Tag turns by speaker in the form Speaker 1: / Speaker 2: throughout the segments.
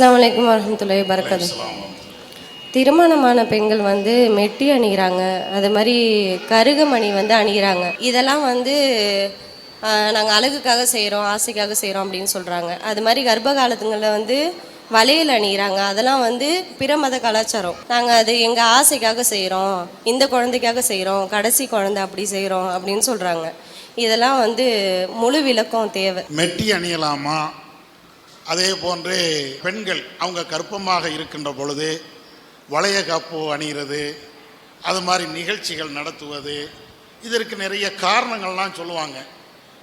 Speaker 1: அஸ்ஸலாமு அலைக்கும் வரஹ்மத்துல்லாஹி வரகாத்து திருமணமான பெண்கள் வந்து மெட்டி அணிகிறாங்க அது மாதிரி கருகமணி வந்து அணிகிறாங்க இதெல்லாம் வந்து நாங்கள் அழகுக்காக செய்கிறோம் ஆசைக்காக செய்கிறோம் அப்படின்னு சொல்கிறாங்க அது மாதிரி கர்ப்ப காலத்துங்களில் வந்து வளையல் அணிகிறாங்க அதெல்லாம் வந்து பிற மத கலாச்சாரம். நாங்கள் அது எங்கள் ஆசைக்காக செய்கிறோம் இந்த குழந்தைக்காக செய்கிறோம் கடைசி குழந்தை அப்படி செய்கிறோம் அப்படின்னு சொல்கிறாங்க இதெல்லாம் வந்து முழு விளக்கம் தேவை.
Speaker 2: மெட்டி அணியலாமா? அதே போன்று பெண்கள் அவங்க கர்ப்பமாக இருக்கின்ற பொழுது வளைய காப்பு அணிகிறது அது மாதிரி நிகழ்ச்சிகள் நடத்துவது இதற்கு நிறைய காரணங்கள்லாம் சொல்லுவாங்க.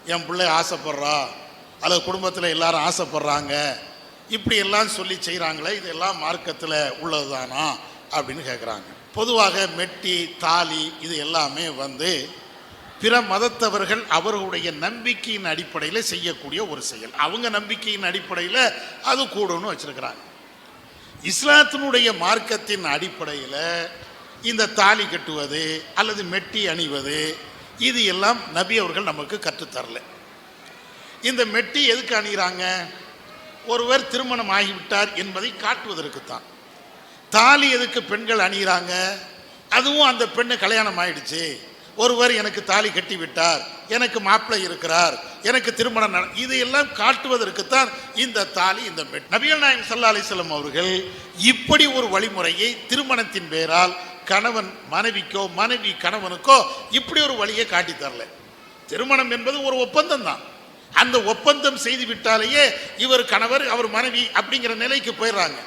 Speaker 2: என் பிள்ளை ஆசைப்படுறா அல்லது குடும்பத்தில் எல்லாரும் ஆசைப்படுறாங்க இப்படி எல்லாம் சொல்லி செய்கிறாங்களே இதெல்லாம் மார்க்கத்தில் உள்ளது தானா அப்படின்னு கேட்குறாங்க பொதுவாக மெட்டி தாலி இது எல்லாமே வந்து பிற மதத்தவர்கள் அவர்களுடைய நம்பிக்கையின் அடிப்படையில் செய்யக்கூடிய ஒரு செயல். அவங்க நம்பிக்கையின் அடிப்படையில் அது கூடும்னு வச்சிருக்கிறாங்க. இஸ்லாத்தினுடைய மார்க்கத்தின் அடிப்படையில் இந்த தாலி கட்டுவது அல்லது மெட்டி அணிவது இது எல்லாம் நபி அவர்கள் நமக்கு கற்றுத்தரல. இந்த மெட்டி எதுக்கு அணிகிறாங்க ஒருவர் திருமணம் ஆகிவிட்டார் என்பதை காட்டுவதற்குத்தான். தாலி எதுக்கு பெண்கள் அணிகிறாங்க அதுவும் அந்த பெண்ணு கல்யாணம் ஆயிடுச்சு. ஒருவர் எனக்கு தாலி கட்டி விட்டார் எனக்கு மாப்பிள்ளை இருக்கிறார் எனக்கு திருமணம் நட இதையெல்லாம் காட்டுவதற்குத்தான் இந்த தாலி இந்த பெண் நபிகள் நாயகம் சல்லா அலிஸ்லாம் அவர்கள் இப்படி ஒரு வழிமுறையை திருமணத்தின் பேரால் கணவன் மனைவிக்கோ மனைவி கணவனுக்கோ இப்படி ஒரு வழியை காட்டி தரல. திருமணம் என்பது ஒரு ஒப்பந்தம் தான். அந்த ஒப்பந்தம் செய்து விட்டாலேயே இவர் கணவர் அவர் மனைவி அப்படிங்கிற நிலைக்கு போயிடுறாங்க.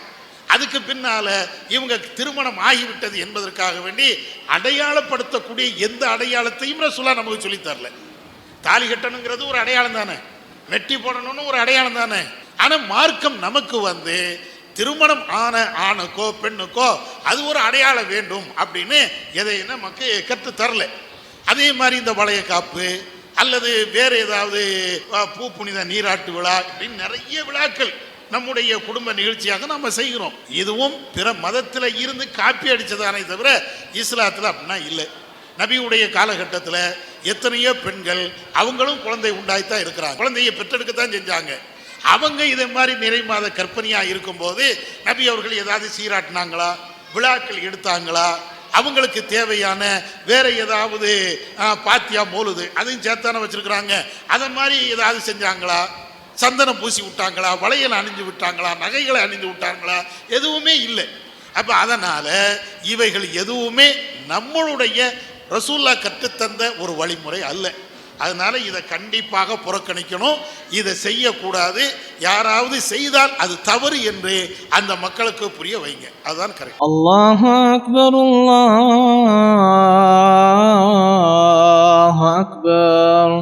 Speaker 2: அதுக்கு பின்னால இவங்க திருமணம் ஆகிவிட்டது என்பதற்காக வேண்டி அடையாளப்படுத்தக்கூடிய எந்த அடையாளத்தையும் ரசூலா நமக்கு சொல்லித் தரல. தாலி கட்டணுங்கிறது ஒரு அடையாளம் தானே? வெட்டி போடணும்னு ஒரு அடையாளம் தானே? ஆனால் மார்க்கம் நமக்கு வந்து திருமணம் ஆன ஆணுக்கோ பெண்ணுக்கோ அது ஒரு அடையாளம் வேண்டும் அப்படின்னு எதை நமக்கு கற்று தரல. அதே மாதிரி இந்த வளைய காப்பு அல்லது வேறு ஏதாவது பூ புனித நீராட்டு விழா இப்படின்னு நிறைய விழாக்கள். நம்முடைய குடும்ப நிகழ்ச்சியாக நம்ம செய்கிறோம். இதுவும் பிற மதத்தில் இருந்து காப்பி அடித்ததானே தவிர இஸ்லாத்தில் அப்படின்னா இல்லை. நபியுடைய காலகட்டத்தில் எத்தனையோ பெண்கள் அவங்களும் குழந்தை உண்டாய்த்தான் இருக்கிறாங்க. குழந்தையை பெற்றெடுக்கத்தான் செஞ்சாங்க. அவங்க இதே மாதிரி நிறை மாத கற்பனையாக இருக்கும்போது நபி அவர்கள் ஏதாவது சீராட்டினாங்களா? விழாக்கள் எடுத்தாங்களா? அவங்களுக்கு தேவையான வேற ஏதாவது பாத்தியா மோலுது அதையும் சேர்த்தான வச்சிருக்கிறாங்க. அதை மாதிரி ஏதாவது செஞ்சாங்களா? சந்தனம் பூசி விட்டாங்களா வளையல் அணிஞ்சு விட்டாங்களா நகைகளை அணிஞ்சு விட்டாங்களா எதுவுமே இல்லை. அப்போ அதனால் இவைகள் எதுவுமே நம்மளுடைய ரசூல்லா கற்றுத்தந்த ஒரு வழிமுறை அல்ல. அதனால் இதை கண்டிப்பாக புறக்கணிக்கணும். இதை செய்யக்கூடாது. யாராவது செய்தால் அது தவறு என்று அந்த மக்களுக்கு புரிய வைங்க. அதுதான் கரெக்ட்.
Speaker 3: அல்லாஹ் அக்பர் அல்லாஹ் அக்பர்.